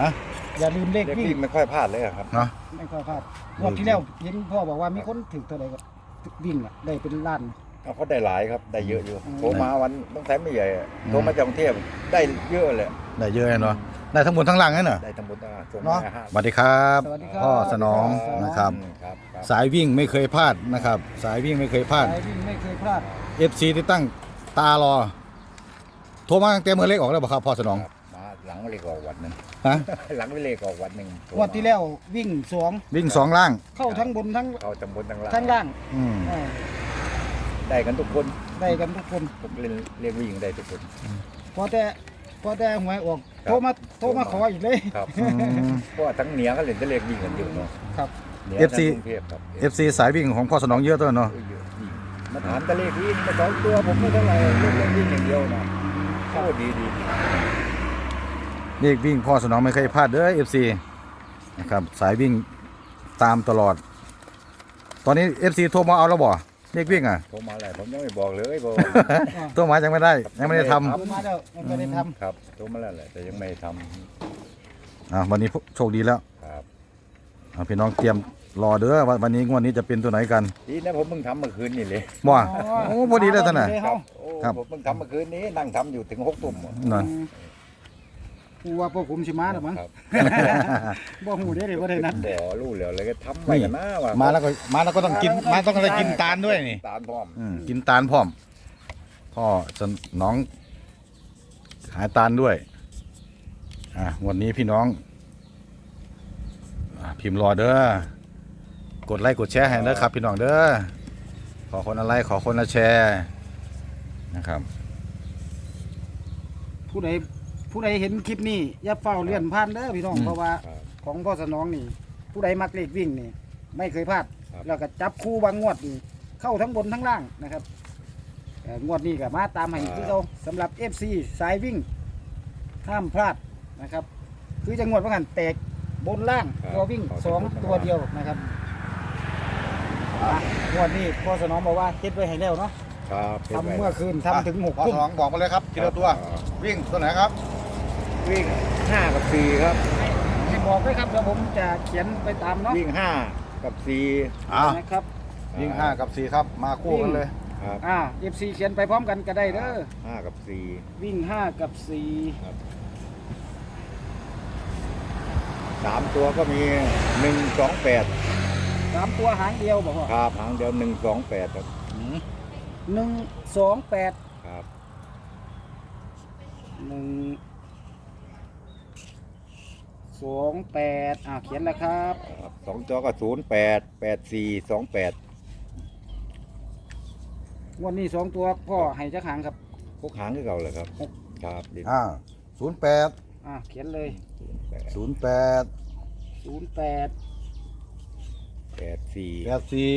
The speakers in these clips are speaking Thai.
ฮะอย่าลืมเลขเด็กวิ่งวิ่งไม่ค่อยพลาดเลยอะครับ เนาะ ไม่ค่อยพลาดงวดที่แล้วเห็นพ่อบอกว่ามีคนถึงตัวใดก็วิ่งอะได้เป็นล้าน เอาเขาได้หลายครับ ได้เยอะอยู่อืม โทรมาวันต้องแท้ไม่ใหญ่อะโทรมาจากกรุงเทพได้เยอะเลยได้เยอะเนาะได้ทั้งบนทั้งล่างนั่นน่ะได้ทั้งหมดทั้งส่งเนาะมาห้าสวัสดีครับ สวัสดีครับพ่อสนองสวัสดีนะครับ อืมครับครับสายวิ่งไม่เคยพลาดนะครับ สายวิ่งไม่เคยพลาดสายวิ่งไม่เคยพลาด FC ที่ตั้งตารอ โทรมาตั้งแต่เมื่อเลขออกแล้วบ่ครับพ่อสนองครับมา หลังเลขออกวันหนึ่งฮะหลังเลขออกวันหนึ่งโทรงวดที่แล้ววิ่งสองวิ่งสองล่าง เข้าทั้งบนทั้งเขาตำบลต่างทั้งล่างอืมอ่าได้กันทุกคนได้กันทุกคนผมเล่นเรียกวิ่งได้ทุกคน พอแต่พอแต่หวยออกครับ โทรมาโทรมาขออีกเลย ครับอืม เพราะว่าทั้งเหนียก็เล่นจะเรียกวิ่งกันอยู่เนาะครับ หนือ FC ทั้งกรุงเทพครับ FC สายวิ่งของพ่อสนองเยอะตัวเนาะ เยอะวิ่งมาถามตะเลขวิ่งมาสองตัวผมไม่เท่าไหร่เล่นเล่นวิ่งอย่างเดียวนะโอ้ดีดี เลขวิ่งพ่อสนองไม่เคยพลาดเด้อ FC นะครับสายวิ่งตามตลอด ตอนนี้ FC โทรมาเอาแล้วบ่เลขวิ่งอะโทรมาอะไรผมยังไม่บอกเลยบอกโทรมายังไม่ได้ ยังไม่ได้ทำโทรมาแล้วยังไม่ได้ทครับโทรมาแล้วแหละแต่ยังไม่ทอ่าวันนี้โชคดีแล้วำครับอ่าพี่น้องเตรียมรอเด้อว่าวันนี้งวดนี้จะเป็นตัวไหนกันดีนะผมเพิ่งทำเมื่อคืนนี่เลยำบ่อ๋โอ้พอดีเลยท่านน่ะพอดีคเฮารับโอ้ครับ ผมเพิ่งทำเมื่อคืนนี้นั่งทำอยู่ถึงหกทุ่มนั่นอืม กูว่าพวกผมสิมาหรือมั้งครับ บ่หูได้เลยว่าได้นัด บ่รู้แล้วเลยก็ทำไปกันนะว่ามามาแล้วก็มาแล้วก็ต้องกินมาต้องอะไรกินตาลด้วยนี่ตาลพร้อมอืมกินตาลพร้อม พ่อสนน้อง หายตาลด้วย อะวันนี้พี่น้องอะพิมพ์รอเด้อกดไลค์กดแชร์ให้เด้อครับ พี่น้องเด้อขอคนละไลค์ขอคนละแชร์นะครับ ผู้ใด ผู้ใดเห็นคลิปนี้อย่าเฝ้าเลื่อนผ่านเด้อพี่น้องอืม เพราะว่าครับ ของพ่อสนองนี่ ผู้ใดมักเลขวิ่งนี่ ไม่เคยพลาดครับ แล้วก็จับคู่บางงวดนี่เข้าทั้งบนทั้งล่างนะครับเอ่องวดนี้ก็มาตามให้คือเราสำหรับ FC สายวิ่งห้ามพลาดนะครับ คือจะงวดว่ากันแตกบนล่างครับตัววิ่งครับสองตัวเดียวนะครับอะงวดนี้พ่อสนองบอกว่าเก็บไว้ให้แล้วเนาะครับทำเมื่อคืนทำถึงหกพ่อทุ่มสนองบอกมาเลยครับทีละตัว วิ่งตัวไหนครับ วิ่งห้ากับสี่ครับให้บอกด้วยครับเดี๋ยวผมจะเขียนไปตามเนาะวิ่งห้ากับสี่อ้าวนะครับวิ่งห้ากับสี่ครับ มาคู่กันเลย ครับอ่า FC เขียนไปพร้อมกันก็ได้เด้อห้ากับสี่วิ่งห้ากับสี่สามตัวก็มีหนึ่งสองแปดสามตัวหางเดียวบอกว่าครับหางเดียวหนึ่งสองแปดครับหนึ่งสองแปดครับหนึ่ง สองแปดอ่าเขียนแล้วครับครับสองตัวก็ศูนย์แปดแปดสี่สองแปดงวันนี้สองตัวพ่อให้จักหางครับพวกหางคือเก่าเลยครับหกครับดิอ่าศูนย์แปดอ่าเขียนเลยศูนย์แปดศูนย์แปดแปดสี่แปดสี่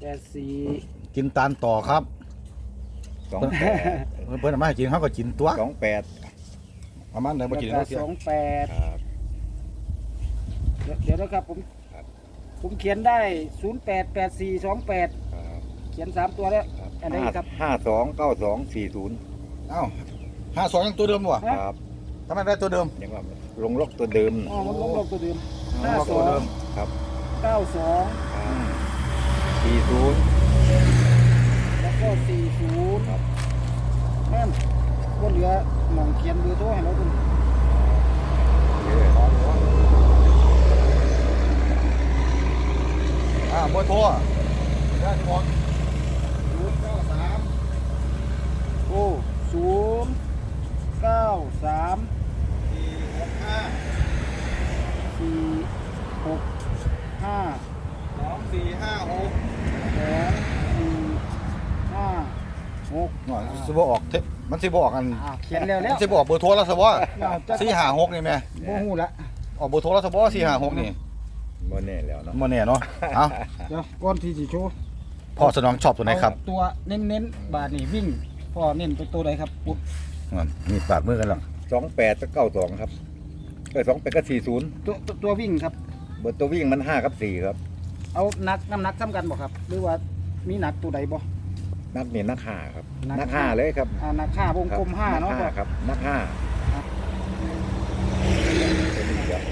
แปดสี่กินตาลต่อครับ สองแปดเพื่อนเอามาให้กินเขาก็กินตัวสองแปดประมาณไหนมากินแล้วเขาก็เสียสองแปด ครับเดี๋ยวเดี๋ยวนะครับผมครับ ผมเขียนได้ศูนย์แปดแปดสี่สองแปดครับเขียนสามตัวแล้ว ครับอันนี้ครับ ห้าสองเก้าสองสี่ศูนย์เอ้าห้าสองยังตัวเดิมวะครับทำไมได้ตัวเดิมยังว่าลงล็อกตัวเดิมอ๋อมันลงลงตัวเดิม ห้าว่าสตัอวงเดิมครับเก้าสองสี่ศูนย์ แล้วก็สี่ศูนย์ครับแม่นก็เหลือหมองเขียนเบอร์โทรให้เราคุณอ่า เบอร์โทรได้ที่บอกศูนย์เก้าสามโอ้ศูนย์เก้าสามสี่หกห้าสี่หกห้าสองสี่ห้าหกสองสี่ห้าหกหน่อยสิบออกเทปมันสิบออกกันอ่าเขียนแล้วแล้มัวนสิบออกเบอร์โทรแล้วสบอเอาจะสี่ห้าหกนี่แม่โมหูละออกเบอร์โทรแล้วสบอสี่ห้าหกนี่ บ่แน่แล้วเนาะมันเนี่ยเนาะเอ้าเดี๋ยวก่อนที่จะโชว์พ่อสนองชอบตัวไหนครับเอาตัวเน้นๆบาทนี่วิ่งพ่อเน้นไปตัวใดครับปุ๊บนั่นมีปากมือกันแล้วสองแปดกับเก้าสองครับเออสองแปดกับสี่ศูนย์ตัวตัวตัววิ่งครับ เบอร์ตัววิ่งมันห้ากับสี่ครับ เอานักน้ำหนักซ้ำกันบ่ครับ หรือว่ามีหนักตัวใดบ่ นักเนี่ยนักห้าครับ นักนักห้าเลยครับอ่านักห้าวงกลมห้าครับเนาะนักพ่อห้าครับนักห้าเครับ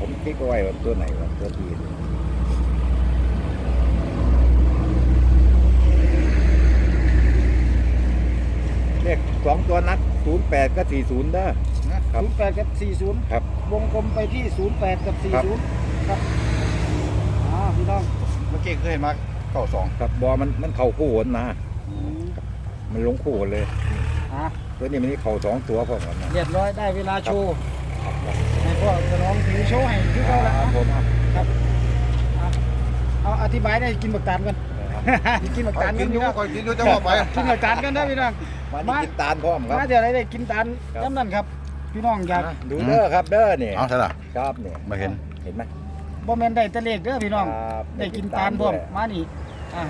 ผมคิดเอาไว้ว่าตัวไหนว่าตัวดีเลขสองตัวนัดศูนย์แปดก็สี่ศูนย์ได้อ ครับ ศูนย์แปดกับสี่ศูนย์ครับ วงกลมไปที่ศูนย์แปดกับสี่ครับ ศูนย์ครับอ่าพี่น้องเมื่อกี้เคยมาเก้าสองครับบอมันมันเข่าคู่หนนะอืมมันลงคู่หนเลย อ่าตัวนี้มันนี่เข่าสองตัวพร้อมกันนะเรียบร้อยได้เวลาโชว์ครับครับให้ พ่อจะลองถือโชว์ให้คือคเขาละรับผมครับครับอะเอาอธิบายได้กินบักตาลกันกินบักตาลกิกันนอยู่พี่น้องคอยกินอยู่จะบอกไปกินบักตาลกันได้อพี่น้องมานี่กินตาลพร้อมครับมาเดี๋ยวอะไรได้กินตาลครับน้ำนั่นครับ พี่น้องอยากดูเด้อครับเด้อเนี่ยเอาใช่ละครับเนี่ยไม่เห็นเห็นไหมบ่แม่นได้แตะเลขเด้อพี่น้องครับได้กินตาลพร้อมมานี่อะ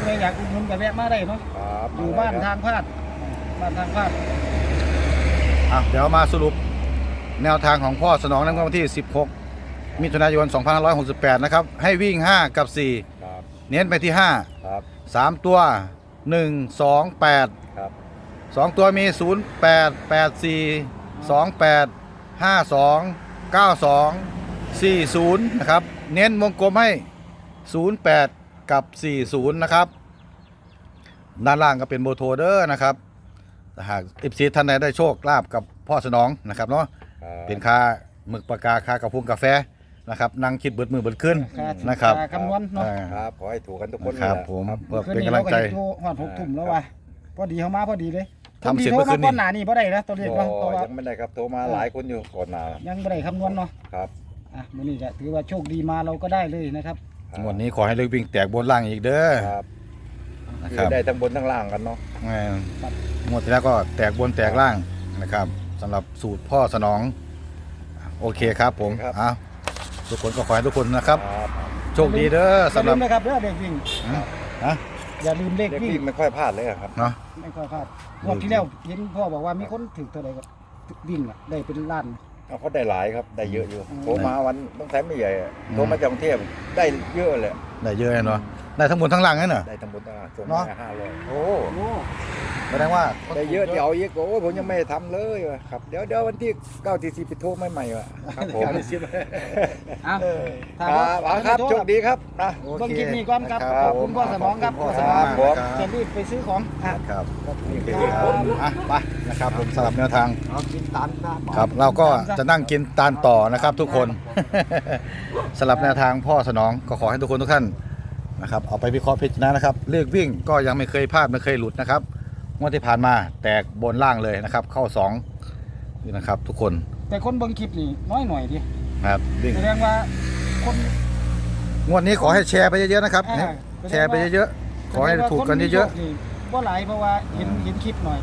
ใครอยากอุดหนุนก็แวะมาได้เนาะครับอยู่บ้านทางพาดบ้านทางพาดอะเดี๋ยวมาสรุป แนวทางของพ่อสนองในวันที่ 16 มิถุนายน 2568 นะครับ ให้วิ่ง 5 กับ ครับ4 เน้นไปที่ ครับ5 3 ตัว 1 2 8 ครับ2 ตัวมี 0 8 8 4 2 8 5 2 9 2 4 0 นะครับ เน้นวงกลมให้ 0 8 กับ 40 นะครับ ด้านล่างก็เป็นโบโทเดอร์นะครับถ้าหากอิฟซีท่านใดได้โชคลาภกับพ่อสนองนะครับเนาะครับ เป็นค่าหมึกปากกาค่ากระพุ้งกาแฟนะครับนั่งคิดเบิดมือเบิดขึ้นค่านะครับค่าคำนวณเนาะอ่าครับขอให้ถูกกันทุกคนครับเลยผมครับเพื่อคืนเป็นนี้กำลัเรางก็ใจเห็นโทรฮอดหกทุ่มแล้วว่ะพอดีเขามาพอดีเลยทำเสร็จโทเมื่อคืมานก่นี้อนหน้านี่บ่ได้นะตัวเลขโอ้เนาะเพราะว่ายังไม่ได้ครับโทรมาหลายคนอยู่ก่อนมายังบ่ได้คำนวณเนาะครับอะมื้อนี้ก็ถือว่าโชคดีมาเราก็ได้เลยนะครับงวดนี้ขอให้เลิกวิ่งแตกบนล่างอีกเด้อครับนะคืครัอบได้ทั้งบนทั้งล่างกันเนาะแม่นงวดที่แล้วก็แตกบนแตกล่างนะครับ สำหรับสูตรพ่อสนอง โอเคครับผมอะทุกคนก็ขอให้ทุกคนนะครับครับโชคดีเด้ออย่าสำหลืรับมนะครับเด้อเด็กวิ่งฮะอย่าลืมเลขเด็กวิ่งวิ่งไม่ค่อยพลาดเลยอะครับ เนาะ ไม่ค่อยพลาดงวดที่แล้วเห็นพ่อบอกว่ามีคนถือเท่าไหร่ก็วิ่งอะได้เป็นล้าน เอาเขาได้หลายครับ ได้เยอะอยู่อืม โทรมาวันต้องใช้ไม่ใหญ่อะโทรมาจากกรุงเทพได้เยอะเลย ได้เยอะเนาะได้ทั้งบนทั้งล่างนั่นเหรอ ได้ทั้งหมดอะส่งเนาะมาห้าร้อยโอ้โอ้ แสดงว่าได้เยอะเดี๋ยวเอาอีกโอ้ผมยังไม่ได้ทำเลยว่ะครับเดี๋ยวเดี๋ยววันที่เก้าที่สิบไปโทรใหม่ๆว่ะครับผมเอาคถ้ารับเอาครับโชคดีครับนะ โอเบิ่งเคคลิปนี้ก่อนครับนะขอบคุณพ่อสมองครับขพ่อณสมองากผมคจะรับรีบไปซื้อของอะ ครับโอเคครับอะไปนะครับผมสลับแนวทาง เอากินตามครับ ครับเราก็จะนั่งกินตาลต่อนะครับทุกคน สลับแนวทางพ่อสนองก็ขอให้ทุกคนทุกท่านนะครับเอาไปวิเคราะห์พิจารณานะครับเลขวิ่งก็ยังไม่เคยพลาดไม่เคยหลุดนะครับ งวดที่ผ่านมาแตกบนล่างเลยนะครับ เข้าสองนี่นะครับทุกคนแต่คนเบิ่งคลิปนี่น้อยหน่อยดินะครับวิ่งแสดงว่าคน งวดนี้ขอให้แชร์ไปเยอะๆนะครับ อ่า แชร์ไปเยอะๆขอให้ถูกกันเยอะๆบ่หลายเพราะว่าเห็นเห็นคลิปหน่อย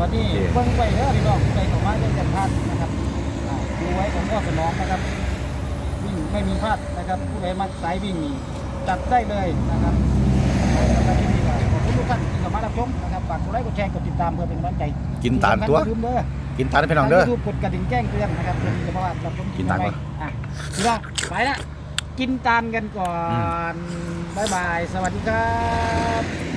วันนี้โอเค เบิ่งไปเด้อพี่น้องใจของมาจะจัดพลาดนะครับอ่าดูไว้ของพ่อสนองนะครับวิ่งไม่มีพลาดนะครับผู้ใดมาสายวิ่งนี่จัดได้เลยนะครับสำหรับคลิปนี้ ไลค์กดแชร์กดติดตามเพื่อเป็นกำลังใจกินตาลตัวอย่าลืมเด้อๆกินตาลให้พี่น้องเด้อ ทาง YouTube กดกระดิ่งแจ้งเตือนนะครับเพื่อที่จะมาว่ารับชมคลิปกินตาลใหม่ก่อนๆอะพี่น้องไปละกินตาลกันก่อนบ๊ายบายสวัสดีครับ